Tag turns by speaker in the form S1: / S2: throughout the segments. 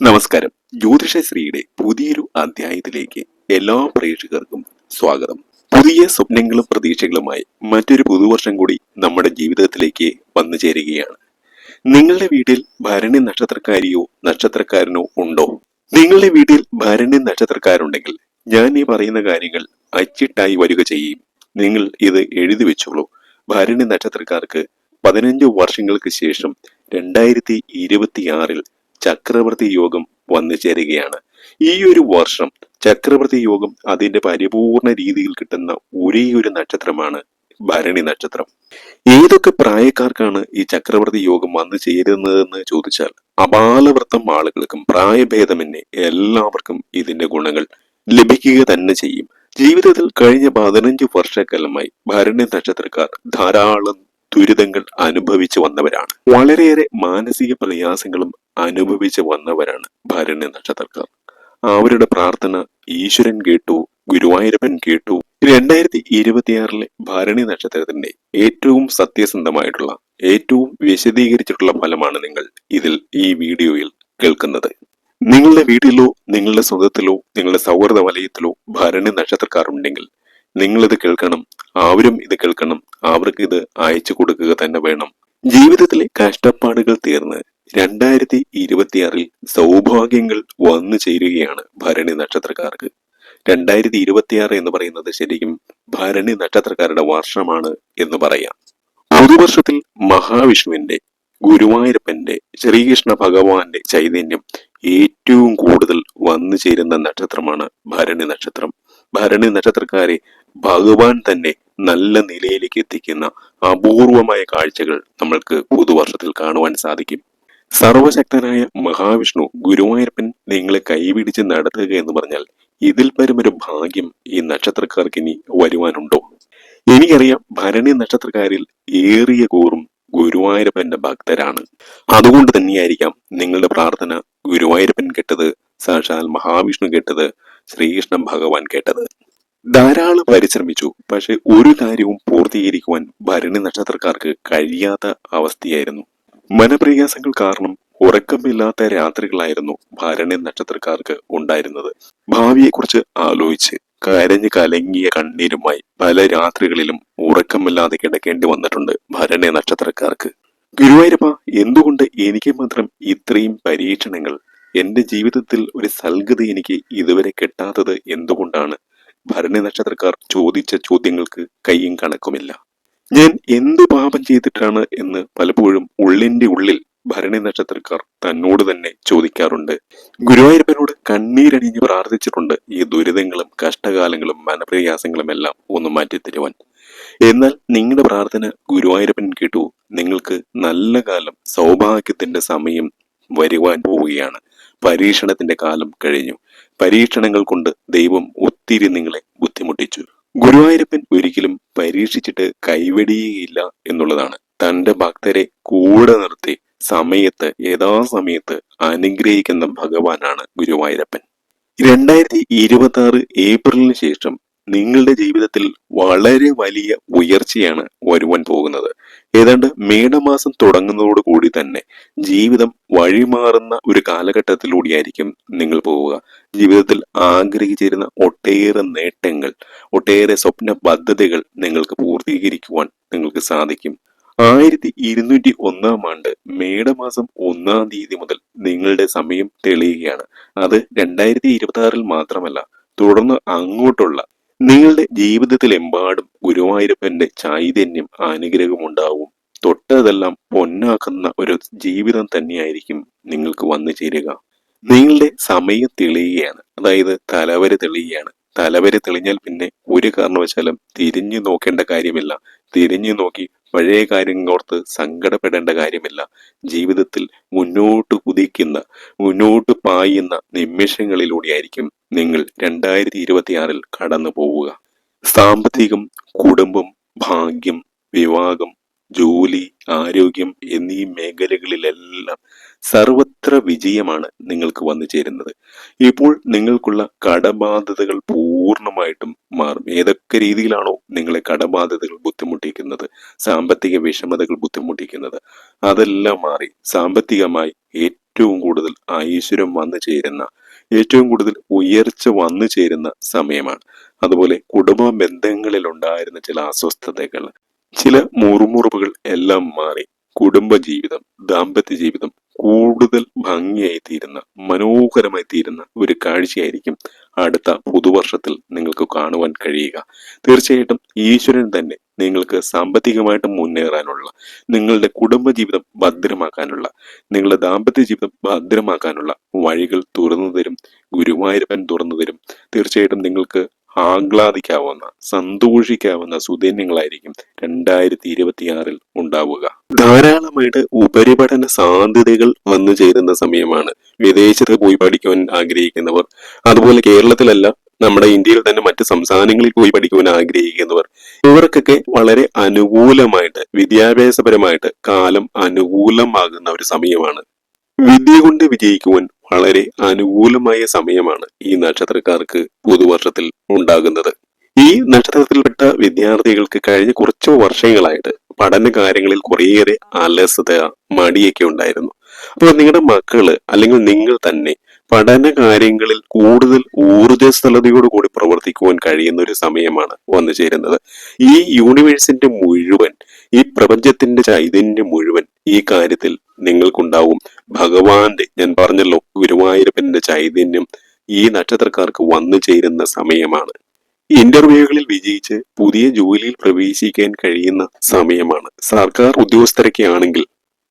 S1: നമസ്കാരം. ജ്യോതിഷശ്രീയുടെ പുതിയൊരു അധ്യായത്തിലേക്ക് എല്ലാ പ്രേക്ഷകർക്കും സ്വാഗതം. പുതിയ സ്വപ്നങ്ങളും പ്രതീക്ഷകളുമായി മറ്റൊരു പുതുവർഷം കൂടി നമ്മുടെ ജീവിതത്തിലേക്ക് വന്നു ചേരുകയാണ്. നിങ്ങളുടെ വീട്ടിൽ ഭരണി നക്ഷത്രക്കാരിയോ നക്ഷത്രക്കാരനോ ഉണ്ടോ? നിങ്ങളുടെ വീട്ടിൽ ഭരണി നക്ഷത്രക്കാരുണ്ടെങ്കിൽ ഞാൻ ഈ പറയുന്ന കാര്യങ്ങൾ അച്ചിട്ടായി വരിക ചെയ്യും. നിങ്ങൾ ഇത് എഴുതി വെച്ചോളൂ. ഭരണി നക്ഷത്രക്കാർക്ക് പതിനഞ്ച് വർഷങ്ങൾക്ക് ശേഷം രണ്ടായിരത്തി ഇരുപത്തിയാറിൽ ചക്രവർത്തി യോഗം വന്നു ചേരുകയാണ്. ഈ ഒരു വർഷം ചക്രവർത്തി യോഗം അതിന്റെ പരിപൂർണ രീതിയിൽ കിട്ടുന്ന ഒരേ ഒരു നക്ഷത്രമാണ് ഭരണി നക്ഷത്രം. ഏതൊക്കെ പ്രായക്കാർക്കാണ് ഈ ചക്രവർത്തി യോഗം വന്നു ചേരുന്നതെന്ന് ചോദിച്ചാൽ അപാലവൃത്തം ആളുകൾക്കും പ്രായഭേദമന്യേ എല്ലാവർക്കും ഇതിന്റെ ഗുണങ്ങൾ ലഭിക്കുക തന്നെ ചെയ്യും. ജീവിതത്തിൽ കഴിഞ്ഞ പതിനഞ്ച് വർഷക്കാലമായി ഭരണി നക്ഷത്രക്കാർ ധാരാളം ദുരിതങ്ങൾ അനുഭവിച്ചു വന്നവരാണ്. വളരെയേറെ മാനസിക പ്രയാസങ്ങളും അനുഭവിച്ചു വന്നവരാണ് ഭരണി നക്ഷത്രക്കാർ. അവരുടെ പ്രാർത്ഥന ഈശ്വരൻ കേട്ടു ഗുരുവായൂരപ്പൻ കേട്ടു. രണ്ടായിരത്തി ഇരുപത്തിയാറിലെ ഭരണി നക്ഷത്രത്തിന്റെ ഏറ്റവും സത്യസന്ധമായിട്ടുള്ള ഏറ്റവും വിശദീകരിച്ചിട്ടുള്ള ഫലമാണ് നിങ്ങൾ ഇതിൽ ഈ വീഡിയോയിൽ കേൾക്കുന്നത്. നിങ്ങളുടെ വീട്ടിലോ നിങ്ങളുടെ സ്വന്തത്തിലോ നിങ്ങളുടെ സൗഹൃദ വലയത്തിലോ ഭരണി നക്ഷത്രക്കാരുണ്ടെങ്കിൽ നിങ്ങളിത് കേൾക്കണം അവരും ഇത് കേൾക്കണം അവർക്ക് ഇത് അയച്ചു കൊടുക്കുക തന്നെ വേണം. ജീവിതത്തിലെ കഷ്ടപ്പാടുകൾ തീർന്ന് രണ്ടായിരത്തി ഇരുപത്തിയാറിൽ സൗഭാഗ്യങ്ങൾ വന്നു ചേരുകയാണ് ഭരണി നക്ഷത്രക്കാർക്ക്. രണ്ടായിരത്തി ഇരുപത്തിയാറ് എന്ന് പറയുന്നത് ശരിക്കും ഭരണി നക്ഷത്രക്കാരുടെ വർഷമാണ് എന്ന് പറയാം. പുതുവർഷത്തിൽ മഹാവിഷ്ണുവിന്റെ ഗുരുവായൂരപ്പന്റെ ശ്രീകൃഷ്ണ ഭഗവാന്റെ ചൈതന്യം ഏറ്റവും കൂടുതൽ വന്നു ചേരുന്ന നക്ഷത്രമാണ് ഭരണി നക്ഷത്രം. ഭരണി നക്ഷത്രക്കാരെ ഭഗവാൻ തന്നെ നല്ല നിലയിലേക്ക് എത്തിക്കുന്ന അപൂർവമായ കാഴ്ചകൾ നമ്മൾക്ക് പുതുവർഷത്തിൽ കാണുവാൻ സാധിക്കും. സർവശക്തനായ മഹാവിഷ്ണു ഗുരുവായൂരപ്പൻ നിങ്ങളെ കൈപിടിച്ച് നടത്തുക എന്ന് പറഞ്ഞാൽ ഇതിൽ പരമൊരു ഭാഗ്യം ഈ നക്ഷത്രക്കാർക്ക് ഇനി വരുവാനുണ്ടോ? എനിക്കറിയാം ഭരണി നക്ഷത്രക്കാരിൽ ഏറിയ കൂറും ഗുരുവായൂരപ്പന്റെ ഭക്തരാണ്. അതുകൊണ്ട് തന്നെയായിരിക്കാം നിങ്ങളുടെ പ്രാർത്ഥന ഗുരുവായൂരപ്പൻ കേട്ടത് സാക്ഷാൽ മഹാവിഷ്ണു കേട്ടത് ശ്രീകൃഷ്ണ ഭഗവാൻ കേട്ടത്. ധാരാളം പരിശ്രമിച്ചു പക്ഷെ ഒരു കാര്യവും പൂർത്തീകരിക്കുവാൻ ഭരണി നക്ഷത്രക്കാർക്ക് കഴിയാത്ത അവസ്ഥയായിരുന്നു. മനപ്രയാസങ്ങൾ കാരണം ഉറക്കമില്ലാത്ത രാത്രികളായിരുന്നു ഭരണി നക്ഷത്രക്കാർക്ക് ഉണ്ടായിരുന്നത്. ഭാവിയെക്കുറിച്ച് ആലോചിച്ച് കരഞ്ഞു കലങ്ങിയ കണ്ണീരുമായി പല രാത്രികളിലും ഉറക്കമില്ലാതെ കിടക്കേണ്ടി വന്നിട്ടുണ്ട് ഭരണി നക്ഷത്രക്കാർക്ക്. ഗുരുവായൂരപ്പ എന്തുകൊണ്ട് എനിക്ക് മാത്രം ഇത്രയും പരീക്ഷണങ്ങൾ? എന്റെ ജീവിതത്തിൽ ഒരു സൽഗതി എനിക്ക് ഇതുവരെ കിട്ടാത്തത് എന്തുകൊണ്ടാണ്? ഭരണി നക്ഷത്രക്കാർ ചോദിച്ച ചോദ്യങ്ങൾക്ക് കൈയും കണക്കുമില്ല. ഞാൻ എന്തു പാപം ചെയ്തിട്ടാണ് എന്ന് പലപ്പോഴും ഉള്ളിന്റെ ഉള്ളിൽ ഭരണി നക്ഷത്രക്കാർ തന്നോട് തന്നെ ചോദിക്കാറുണ്ട്. ഗുരുവായൂരപ്പനോട് കണ്ണീരണിഞ്ഞ് പ്രാർത്ഥിച്ചിട്ടുണ്ട് ഈ ദുരിതങ്ങളും കഷ്ടകാലങ്ങളും മനപ്രയാസങ്ങളും എല്ലാം ഒന്ന് മാറ്റിത്തരുവാൻ എന്നാൽ നിങ്ങളുടെ പ്രാർത്ഥന ഗുരുവായൂരപ്പൻ കേട്ടു. നിങ്ങൾക്ക് നല്ല കാലം സൗഭാഗ്യത്തിന്റെ സമയം വരുവാൻ പോവുകയാണ്. പരീക്ഷണത്തിന്റെ കാലം കഴിഞ്ഞു. പരീക്ഷണങ്ങൾ കൊണ്ട് ദൈവം ഒത്തിരി നിങ്ങളെ ബുദ്ധിമുട്ടിച്ചു. ഗുരുവായൂരപ്പൻ ഒരിക്കലും പരീക്ഷിച്ചിട്ട് കൈവെടിയുകയില്ല എന്നുള്ളതാണ്. തന്റെ ഭക്തരെ കൂടെ നിർത്തി സമയത്ത് യഥാസമയത്ത് അനുഗ്രഹിക്കുന്ന ഭഗവാനാണ് ഗുരുവായൂരപ്പൻ. രണ്ടായിരത്തി ഇരുപത്തി ആറ് ഏപ്രിലിന് ശേഷം നിങ്ങളുടെ ജീവിതത്തിൽ വളരെ വലിയ ഉയർച്ചയാണ് വരുവാൻ പോകുന്നത്. ഏതാണ്ട് മേടമാസം തുടങ്ങുന്നതോടു കൂടി തന്നെ ജീവിതം വഴിമാറുന്ന ഒരു കാലഘട്ടത്തിലൂടെയായിരിക്കും നിങ്ങൾ പോവുക. ജീവിതത്തിൽ ആഗ്രഹിച്ചിരുന്ന ഒട്ടേറെ നേട്ടങ്ങൾ ഒട്ടേറെ സ്വപ്ന പദ്ധതികൾ നിങ്ങൾക്ക് പൂർത്തീകരിക്കുവാൻ നിങ്ങൾക്ക് സാധിക്കും. ആയിരത്തി ഇരുന്നൂറ്റി ഒന്നാം ആണ്ട് മേടമാസം ഒന്നാം തീയതി മുതൽ നിങ്ങളുടെ സമയം തെളിയുകയാണ്. അത് രണ്ടായിരത്തി ഇരുപത്തി ആറിൽ മാത്രമല്ല തുടർന്ന് അങ്ങോട്ടുള്ള നിങ്ങളുടെ ജീവിതത്തിലെമ്പാടും ഗുരുവായൂരപ്പന്റെ ചൈതന്യം അനുഗ്രഹം ഉണ്ടാവും തൊട്ടതെല്ലാം പൊന്നാക്കുന്ന ഒരു ജീവിതം തന്നെയായിരിക്കും നിങ്ങൾക്ക് വന്നു ചേരുക. നിങ്ങളുടെ സമയം തെളിയുകയാണ്. അതായത് തലവര തെളിയുകയാണ്. തലവര തെളിഞ്ഞാൽ പിന്നെ ഒരു കാരണവശാലും തിരിഞ്ഞു നോക്കേണ്ട കാര്യമില്ല. തിരിഞ്ഞു നോക്കി പഴയ കാര്യങ്ങളോർത്ത് സങ്കടപ്പെടേണ്ട കാര്യമില്ല. ജീവിതത്തിൽ മുന്നോട്ട് കുതിക്കുന്ന മുന്നോട്ട് പായുന്ന നിമിഷങ്ങളിലൂടെയായിരിക്കും നിങ്ങൾ രണ്ടായിരത്തി ഇരുപത്തിയാറിൽ കടന്നു പോവുക. സാമ്പത്തികം കുടുംബം ഭാഗ്യം വിവാഹം ജോലി ആരോഗ്യം എന്നീ മേഖലകളിലെല്ലാം സർവത്ര വിജയമാണ് നിങ്ങൾക്ക് വന്നു ചേരുന്നത്. ഇപ്പോൾ നിങ്ങൾക്കുള്ള കടബാധ്യതകൾ പൂർണമായിട്ടും മാറും. ഏതൊക്കെ രീതിയിലാണോ നിങ്ങളെ കടബാധ്യതകൾ ബുദ്ധിമുട്ടിക്കുന്നത് സാമ്പത്തിക വിഷമതകൾ ബുദ്ധിമുട്ടിക്കുന്നത് അതെല്ലാം മാറി സാമ്പത്തികമായി ഏറ്റവും കൂടുതൽ ഐശ്വര്യം വന്നു ചേരുന്ന ഏറ്റവും കൂടുതൽ ഉയർച്ച വന്നു ചേരുന്ന സമയമാണ്. അതുപോലെ കുടുംബ ബന്ധങ്ങളിൽ ഉണ്ടായിരുന്ന ചില അസ്വസ്ഥതകൾ ചില മുറുമുറുപ്പുകൾ എല്ലാം മാറി കുടുംബ ജീവിതം ദാമ്പത്യ ജീവിതം കൂടുതൽ ഭംഗിയായി തീരുന്ന മനോഹരമായി തീരുന്ന ഒരു കാഴ്ചയായിരിക്കും അടുത്ത പുതുവർഷത്തിൽ നിങ്ങൾക്ക് കാണുവാൻ കഴിയുക. തീർച്ചയായിട്ടും ഈശ്വരൻ തന്നെ നിങ്ങൾക്ക് സാമ്പത്തികമായിട്ട് മുന്നേറാനുള്ള നിങ്ങളുടെ കുടുംബജീവിതം ഭദ്രമാക്കാനുള്ള നിങ്ങളുടെ ദാമ്പത്യ ജീവിതം ഭദ്രമാക്കാനുള്ള വഴികൾ തുറന്നു തരും ഗുരുവായൂരപ്പൻ തുറന്നു തരും. തീർച്ചയായിട്ടും നിങ്ങൾക്ക് ആഹ്ലാദിക്കാവുന്ന സന്തോഷിക്കാവുന്ന സുദിനങ്ങളായിരിക്കും രണ്ടായിരത്തി ഇരുപത്തിയാറിൽ ഉണ്ടാവുക. ധാരാളമായിട്ട് ഉപരിപഠന സാധ്യതകൾ വന്നു ചേരുന്ന സമയമാണ് വിദേശത്ത് പോയി പഠിക്കുവാൻ ആഗ്രഹിക്കുന്നവർ. അതുപോലെ കേരളത്തിലല്ല നമ്മുടെ ഇന്ത്യയിൽ തന്നെ മറ്റ് സംസ്ഥാനങ്ങളിൽ പോയി പഠിക്കുവാൻ ആഗ്രഹിക്കുന്നവർ. ഇവർക്കൊക്കെ വളരെ അനുകൂലമായിട്ട് വിദ്യാഭ്യാസപരമായിട്ട് കാലം അനുകൂലമാകുന്ന ഒരു സമയമാണ്. വിദ്യ കൊണ്ട് വിജയിക്കുവാൻ വളരെ അനുകൂലമായ സമയമാണ് ഈ നക്ഷത്രക്കാർക്ക് പുതുവർഷത്തിൽ ഉണ്ടാകുന്നത്. ഈ നക്ഷത്രത്തിൽപ്പെട്ട വിദ്യാർത്ഥികൾക്ക് കഴിഞ്ഞ കുറച്ചു വർഷങ്ങളായിട്ട് പഠന കാര്യങ്ങളിൽ കുറേയേറെ അലസത മടിയൊക്കെ ഉണ്ടായിരുന്നു. അപ്പോൾ നിങ്ങളുടെ മക്കൾ അല്ലെങ്കിൽ നിങ്ങൾ തന്നെ പഠന കാര്യങ്ങളിൽ കൂടുതൽ ഊർജസ്വലതയോട് കൂടി പ്രവർത്തിക്കുവാൻ കഴിയുന്ന ഒരു സമയമാണ് വന്നു ചേരുന്നത്. ഈ യൂണിവേഴ്സിന്റെ മുഴുവൻ ഈ പ്രപഞ്ചത്തിന്റെ ചൈതന്യം മുഴുവൻ ഈ കാര്യത്തിൽ നിങ്ങൾക്കുണ്ടാവും. ഭഗവാന്റെ ഞാൻ പറഞ്ഞല്ലോ ഗുരുവായൂരപ്പന്റെ ചൈതന്യം ഈ നക്ഷത്രക്കാർക്ക് വന്നു ചേരുന്ന സമയമാണ്. ഇന്റർവ്യൂകളിൽ വിജയിച്ച് പുതിയ ജോലിയിൽ പ്രവേശിക്കാൻ കഴിയുന്ന സമയമാണ്. സർക്കാർ ഉദ്യോഗസ്ഥരൊക്കെ ആണെങ്കിൽ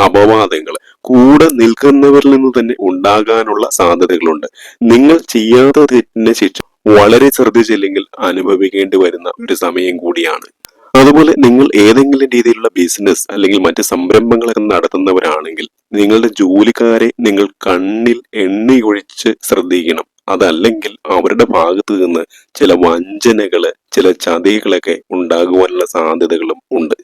S1: അപവാദങ്ങൾ. കൂടെ നിൽക്കുന്നവരിൽ നിന്ന് തന്നെ ഉണ്ടാകാനുള്ള സാധ്യതകളുണ്ട്. നിങ്ങൾ ചെയ്യാത്ത തെറ്റിന്റെ ശിക്ഷ വളരെ ശ്രദ്ധിച്ചില്ലെങ്കിൽ അനുഭവിക്കേണ്ടി വരുന്ന ഒരു സമയം കൂടിയാണ്. അതുപോലെ നിങ്ങൾ ഏതെങ്കിലും രീതിയിലുള്ള ബിസിനസ് അല്ലെങ്കിൽ മറ്റ് സംരംഭങ്ങളൊക്കെ നടത്തുന്നവരാണെങ്കിൽ നിങ്ങളുടെ ജോലിക്കാരെ നിങ്ങൾ കണ്ണിൽ എണ്ണിയൊഴിച്ച് ശ്രദ്ധിക്കണം. അതല്ലെങ്കിൽ അവരുടെ ഭാഗത്ത് നിന്ന് ചില വഞ്ചനകൾ ചില ചതികളൊക്കെ ഉണ്ടാകുവാനുള്ള സാധ്യതകളും ഉണ്ട്.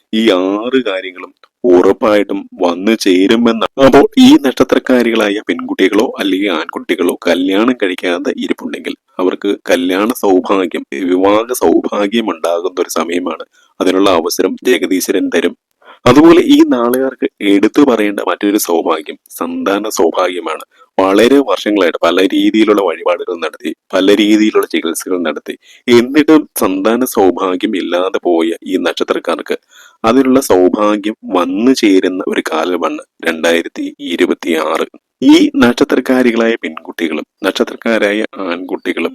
S1: ഈ ആറ് കാര്യങ്ങളും ഉറപ്പായിട്ടും വന്നു ചേരുമെന്നാണ്. അപ്പോൾ ഈ നക്ഷത്രക്കാരികളായ പെൺകുട്ടികളോ അല്ലെങ്കിൽ ആൺകുട്ടികളോ കല്യാണം കഴിക്കാതെ ഇരിപ്പുണ്ടെങ്കിൽ അവർക്ക് കല്യാണ സൗഭാഗ്യം വിവാഹ സൗഭാഗ്യം ഉണ്ടാകുന്ന ഒരു സമയമാണ്. അതിനുള്ള അവസരം ജഗദീശ്വരൻ തരും. അതുപോലെ ഈ നാളുകാർക്ക് എടുത്തു പറയേണ്ട മറ്റൊരു സൗഭാഗ്യം സന്താന സൗഭാഗ്യമാണ്. വളരെ വർഷങ്ങളായിട്ട് പല രീതിയിലുള്ള വഴിപാടുകൾ നടത്തി പല രീതിയിലുള്ള ചികിത്സകൾ നടത്തി. എന്നിട്ടും സന്താന സൗഭാഗ്യം ഇല്ലാതെ പോയ ഈ നക്ഷത്രക്കാർക്ക് അതിനുള്ള സൗഭാഗ്യം വന്നു ചേരുന്ന ഒരു കാലമാണ് രണ്ടായിരത്തി ഇരുപത്തി ആറ് ഈ നക്ഷത്രക്കാരികളായ പെൺകുട്ടികളും നക്ഷത്രക്കാരായ ആൺകുട്ടികളും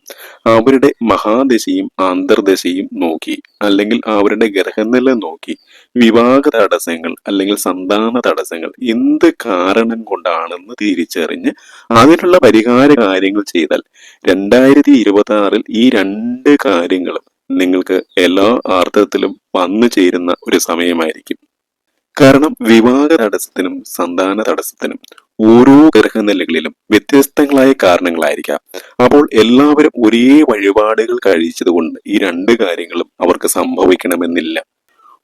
S1: അവരുടെ മഹാദശയും അന്തർദശയും നോക്കി അല്ലെങ്കിൽ അവരുടെ ഗ്രഹനില നോക്കി വിവാഹ തടസ്സങ്ങൾ അല്ലെങ്കിൽ സന്താന തടസ്സങ്ങൾ എന്ത് കാരണം കൊണ്ടാണെന്ന് തിരിച്ചറിഞ്ഞ് അതിനുള്ള പരിഹാര കാര്യങ്ങൾ ചെയ്താൽ രണ്ടായിരത്തി ഇരുപത്തി ആറിൽ ഈ രണ്ട് കാര്യങ്ങളും നിങ്ങൾക്ക് എല്ലാ അർത്ഥത്തിലും വന്നു ചേരുന്ന ഒരു സമയമായിരിക്കും. കാരണം വിവാഹ തടസ്സത്തിനും സന്താന തടസ്സത്തിനും ഓരോ ഗ്രഹനിലകളിലും വ്യത്യസ്തങ്ങളായ കാരണങ്ങളായിരിക്കാം. അപ്പോൾ എല്ലാവരും ഒരേ വഴിപാടുകൾ കഴിച്ചതുകൊണ്ട് ഈ രണ്ട് കാര്യങ്ങളും അവർക്ക് സംഭവിക്കണമെന്നില്ല.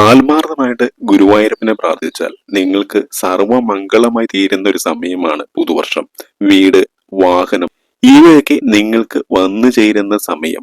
S1: ആത്മാർത്ഥമായിട്ട് ഗുരുവായൂരപ്പനെ പ്രാർത്ഥിച്ചാൽ നിങ്ങൾക്ക് സർവമംഗളമായി തീരുന്ന ഒരു സമയമാണ് പുതുവർഷം. വീട് വാഹനം ഇവയൊക്കെ നിങ്ങൾക്ക് വന്നു ചേരുന്ന സമയം.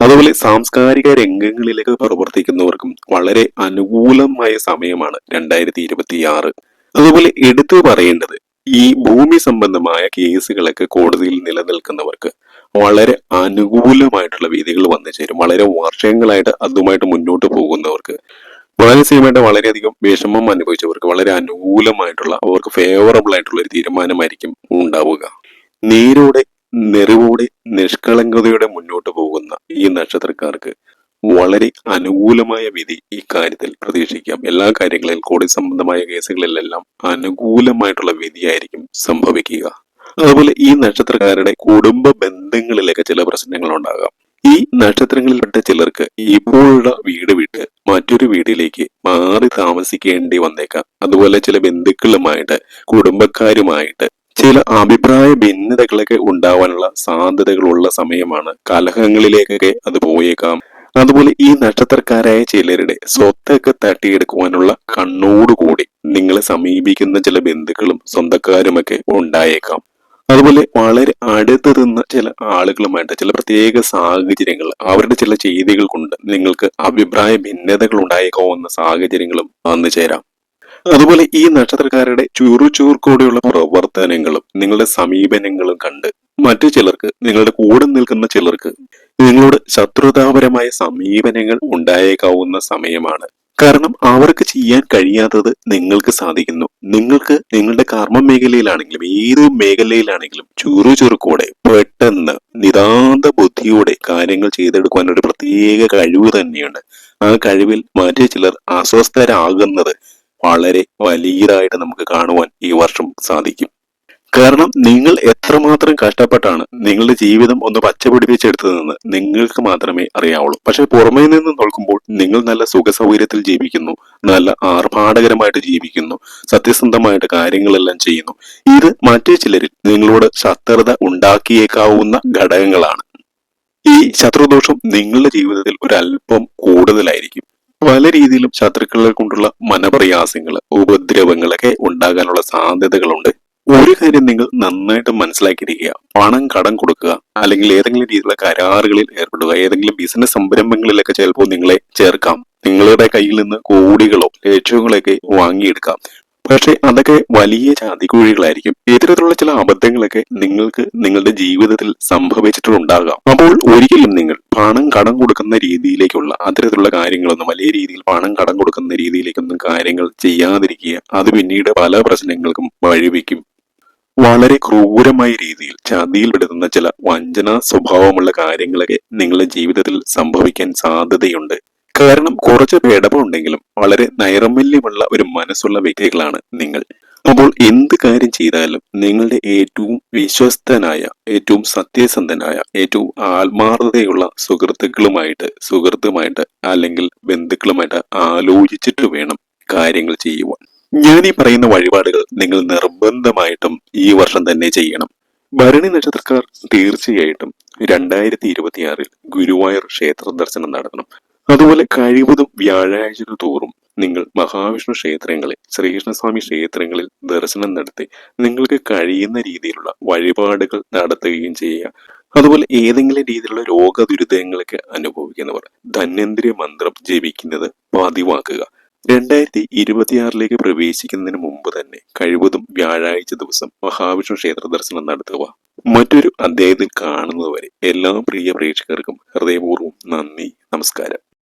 S1: അതുപോലെ സാംസ്കാരിക രംഗങ്ങളിലേക്ക് പ്രവർത്തിക്കുന്നവർക്കും വളരെ അനുകൂലമായ സമയമാണ് രണ്ടായിരത്തി ഇരുപത്തി ആറ് അതുപോലെ എടുത്തു പറയേണ്ടത് ഈ ഭൂമി സംബന്ധമായ കേസുകളൊക്കെ കോടതിയിൽ നിലനിൽക്കുന്നവർക്ക് വളരെ അനുകൂലമായിട്ടുള്ള വിധികൾ വന്നു ചേരും. വളരെ വർഷങ്ങളായിട്ട് അതുമായിട്ട് മുന്നോട്ട് പോകുന്നവർക്ക് മാനസികമായിട്ട് വളരെയധികം വിഷമം അനുഭവിച്ചവർക്ക് വളരെ അനുകൂലമായിട്ടുള്ള അവർക്ക് ഫേവറബിൾ ആയിട്ടുള്ള ഒരു തീരുമാനമായിരിക്കും ഉണ്ടാവുക. നീരോടെ നെറിവോടെ നിഷ്കളങ്കതയോടെ മുന്നോട്ട് പോകുന്ന ഈ നക്ഷത്രക്കാർക്ക് വളരെ അനുകൂലമായ വിധി ഈ കാര്യത്തിൽ പ്രതീക്ഷിക്കാം. എല്ലാ കാര്യങ്ങളിലും കോടതി സംബന്ധമായ കേസുകളിലെല്ലാം അനുകൂലമായിട്ടുള്ള വിധിയായിരിക്കും സംഭവിക്കുക. അതുപോലെ ഈ നക്ഷത്രക്കാരുടെ കുടുംബ ബന്ധങ്ങളിലൊക്കെ ചില പ്രശ്നങ്ങൾ ഉണ്ടാകാം ഈ നക്ഷത്രങ്ങളിൽപ്പെട്ട ചിലർക്ക് ഇപ്പോഴുള്ള വീട് വിട്ട് മറ്റൊരു വീട്ടിലേക്ക് മാറി താമസിക്കേണ്ടി വന്നേക്കാം. അതുപോലെ ചില ബന്ധുക്കളുമായിട്ട് കുടുംബക്കാരുമായിട്ട് ചില അഭിപ്രായ ഭിന്നതകളൊക്കെ ഉണ്ടാവാനുള്ള സാധ്യതകളുള്ള സമയമാണ് കലഹങ്ങളിലേക്കൊക്കെ അത് പോയേക്കാം. അതുപോലെ ഈ നക്ഷത്രക്കാരായ ചിലരുടെ സ്വത്തൊക്കെ തട്ടിയെടുക്കുവാനുള്ള കണ്ണോടുകൂടി നിങ്ങളെ സമീപിക്കുന്ന ചില ബന്ധുക്കളും സ്വന്തക്കാരുമൊക്കെ ഉണ്ടായേക്കാം. അതുപോലെ വളരെ അടുത്ത് നിന്ന് ചില ആളുകളുമായിട്ട് ചില പ്രത്യേക സാഹചര്യങ്ങൾ അവരുടെ ചില ചെയ്തികൾ കൊണ്ട് നിങ്ങൾക്ക് അഭിപ്രായ ഭിന്നതകൾ ഉണ്ടായേക്കാവുന്ന സാഹചര്യങ്ങളും വന്നു ചേരാം അതുപോലെ ഈ നക്ഷത്രക്കാരുടെ ചുറുചുറുക്കോടെയുള്ള പ്രവർത്തനങ്ങളും നിങ്ങളുടെ സമീപനങ്ങളും കണ്ട് മറ്റു ചിലർക്ക് നിങ്ങളുടെ കൂടെ നിൽക്കുന്ന ചിലർക്ക് നിങ്ങളോട് ശത്രുതാപരമായ സമീപനങ്ങൾ ഉണ്ടായേക്കാവുന്ന സമയമാണ്. കാരണം അവർക്ക് ചെയ്യാൻ കഴിയാത്തത് നിങ്ങൾക്ക് സാധിക്കുന്നു. നിങ്ങൾക്ക് നിങ്ങളുടെ കർമ്മ മേഖലയിലാണെങ്കിലും ഏത് മേഖലയിലാണെങ്കിലും ചുറുചുറുക്കോടെ പെട്ടെന്ന് നിതാന്ത ബുദ്ധിയോടെ കാര്യങ്ങൾ ചെയ്തെടുക്കുവാൻ ഒരു പ്രത്യേക കഴിവ് തന്നെയുണ്ട്. ആ കഴിവിൽ മറ്റു ചിലർ അസ്വസ്ഥരാകുന്നത് വളരെ വലിയതായിട്ട് നമുക്ക് കാണുവാൻ ഈ വർഷം സാധിക്കും. കാരണം നിങ്ങൾ എത്രമാത്രം കഷ്ടപ്പെട്ടാണ് നിങ്ങളുടെ ജീവിതം ഒന്ന് പച്ചപിടിപ്പിച്ചെടുത്തതെന്ന് നിങ്ങൾക്ക് മാത്രമേ അറിയാവുള്ളൂ. പക്ഷെ പുറമേ നിന്ന് നോക്കുമ്പോൾ നിങ്ങൾ നല്ല സുഖ സൗകര്യത്തിൽ ജീവിക്കുന്നു നല്ല ആർഭാടകരമായിട്ട് ജീവിക്കുന്നു സത്യസന്ധമായിട്ട് കാര്യങ്ങളെല്ലാം ചെയ്യുന്നു. ഇത് മറ്റു ചിലരിൽ നിങ്ങളോട് ശത്രുത ഉണ്ടാക്കിയേക്കാവുന്ന ഘടകങ്ങളാണ്. ഈ ശത്രുദോഷം നിങ്ങളുടെ ജീവിതത്തിൽ ഒരല്പം കൂടുതലായിരിക്കും. പല രീതിയിലും ശത്രുക്കളെ കൊണ്ടുള്ള മനപ്രയാസങ്ങൾ ഉപദ്രവങ്ങളൊക്കെ ഉണ്ടാകാനുള്ള സാധ്യതകളുണ്ട്. ഒരു കാര്യം നിങ്ങൾ നന്നായിട്ട് മനസ്സിലാക്കിയിരിക്കുക. പണം കടം കൊടുക്കുക അല്ലെങ്കിൽ ഏതെങ്കിലും രീതിയിലുള്ള കരാറുകളിൽ ഏർപ്പെടുക ഏതെങ്കിലും ബിസിനസ് സംരംഭങ്ങളിലൊക്കെ ചിലപ്പോൾ നിങ്ങളെ ചേർക്കാം. നിങ്ങളുടെ കയ്യിൽ നിന്ന് കോടികളോ ലക്ഷങ്ങളൊക്കെ വാങ്ങിയെടുക്കാം. പക്ഷെ അതൊക്കെ വലിയ ചതിക്കുഴികളായിരിക്കും ഇത്തരത്തിലുള്ള ചില അബദ്ധങ്ങളൊക്കെ നിങ്ങൾക്ക് നിങ്ങളുടെ ജീവിതത്തിൽ സംഭവിച്ചിട്ടുണ്ടാകാം. അപ്പോൾ ഒരിക്കലും നിങ്ങൾ പണം കടം കൊടുക്കുന്ന രീതിയിലേക്കുള്ള അത്തരത്തിലുള്ള കാര്യങ്ങളൊന്നും വലിയ രീതിയിൽ പണം കടം കൊടുക്കുന്ന രീതിയിലേക്കൊന്നും കാര്യങ്ങൾ ചെയ്യാതിരിക്കുക. അത് പിന്നീട് പല പ്രശ്നങ്ങൾക്കും വഴിവെക്കും. വളരെ ക്രൂരമായ രീതിയിൽ ചതിയിൽപ്പെടുത്തുന്ന ചില വഞ്ചന സ്വഭാവമുള്ള കാര്യങ്ങളൊക്കെ നിങ്ങളുടെ ജീവിതത്തിൽ സംഭവിക്കാൻ സാധ്യതയുണ്ട്. കാരണം കുറച്ച് പേടപ്പുണ്ടെങ്കിലും വളരെ നൈർമല്യമുള്ള ഒരു മനസ്സുള്ള വ്യക്തികളാണ് നിങ്ങൾ. അപ്പോൾ എന്ത് കാര്യം ചെയ്താലും നിങ്ങളുടെ ഏറ്റവും വിശ്വസ്തനായ ഏറ്റവും സത്യസന്ധനായ ഏറ്റവും ആത്മാർത്ഥതയുള്ള സുഹൃത്തുക്കളുമായിട്ട് സുഹൃത്തുമായിട്ട് അല്ലെങ്കിൽ ബന്ധുക്കളുമായിട്ട് ആലോചിച്ചിട്ട് വേണം കാര്യങ്ങൾ ചെയ്യുവാൻ. ഞാൻ ഈ പറയുന്ന വഴിപാടുകൾ നിങ്ങൾ നിർബന്ധമായിട്ടും ഈ വർഷം തന്നെ ചെയ്യണം. ഭരണി നക്ഷത്രക്കാർ തീർച്ചയായിട്ടും രണ്ടായിരത്തി ഇരുപത്തിയാറിൽ ഗുരുവായൂർ ക്ഷേത്ര ദർശനം നടത്തണം. അതുപോലെ കഴിവതും വ്യാഴാഴ്ചകൾ തോറും നിങ്ങൾ മഹാവിഷ്ണു ക്ഷേത്രങ്ങളിൽ ശ്രീകൃഷ്ണസ്വാമി ക്ഷേത്രങ്ങളിൽ ദർശനം നടത്തി നിങ്ങൾക്ക് കഴിയുന്ന രീതിയിലുള്ള വഴിപാടുകൾ നടത്തുകയും ചെയ്യുക. അതുപോലെ ഏതെങ്കിലും രീതിയിലുള്ള രോഗ ദുരിതങ്ങളൊക്കെ അനുഭവിക്കുന്നവർ ധന്വന്തിരി മന്ത്രം ജപിക്കുന്നത് പതിവാക്കുക. രണ്ടായിരത്തി ഇരുപത്തിയാറിലേക്ക് പ്രവേശിക്കുന്നതിന് മുമ്പ് തന്നെ കഴിവതും വ്യാഴാഴ്ച ദിവസം മഹാവിഷ്ണു ക്ഷേത്ര ദർശനം നടത്തുക. മറ്റൊരു അദ്ദേഹത്തിൽ കാണുന്നതുവരെ എല്ലാ പ്രിയ പ്രേക്ഷകർക്കും ഹൃദയപൂർവം നന്ദി നമസ്കാരം.